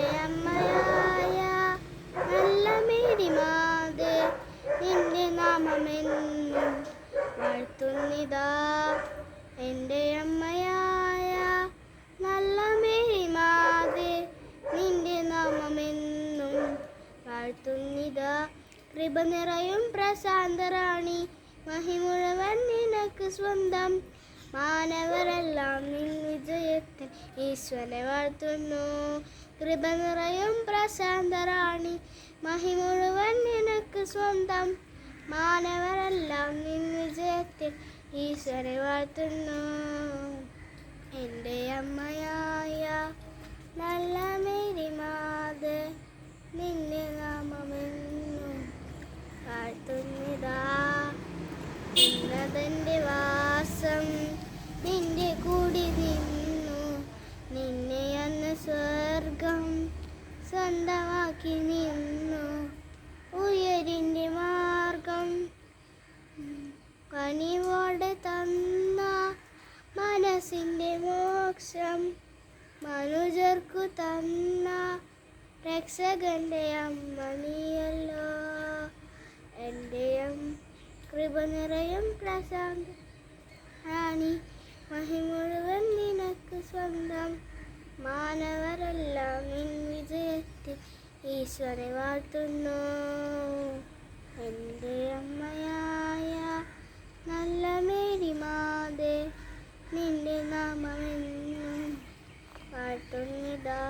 അമ്മയായ നല്ല മേരിമാത് നിന്റെ നാമമെന്നും വാഴ്ത്തുന്നിതാ. എന്റെ അമ്മയായ നല്ല മേരിമാത് നിന്റെ നാമമെന്നും വാഴ്ത്തുന്നിതാ. കൃപ നിറയും പ്രശാന്തറാണി മഹിമുഴവൻ നിനക്ക് സ്വന്തം. മാനവരെല്ലാം ഈശ്വരനെ വാഴ്ത്തുന്നു കൃപ നിറയും പ്രശാന്തരാണി. മഹി മുഴുവൻ നിനക്ക് സ്വന്തം. മാനവരെല്ലാം നിൻ വിജയത്തിൽ ഈശ്വരനെ വാഴ്ത്തുന്നു എന്റെ അമ്മയായ നല്ല മേരിമാത് നിന്നെ നാമമെന്നും വാഴ്ത്തുന്നിതാ ഉന്നതന്റെ സ്വന്തമാക്കി നിന്നു. ഉയരിന്റെ മാർഗം കനിവോടെ തന്ന മനസ്സിന്റെ മോക്ഷം മനുജർക്കു തന്ന രക്ഷകന്റെ അമ്മ നീയല്ലോ. എന്റെ അമ്മ കൃപ നിറയും പ്രശാന്ത. റാണി മഹിമുഴുവൻ ഈശ്വരെ വാഴ്ത്തുന്നു എന്റെ അമ്മയായ നല്ല മേരിമാതെ നിന്റെ നാമമെന്നും വാഴ്ത്തുന്നിതാ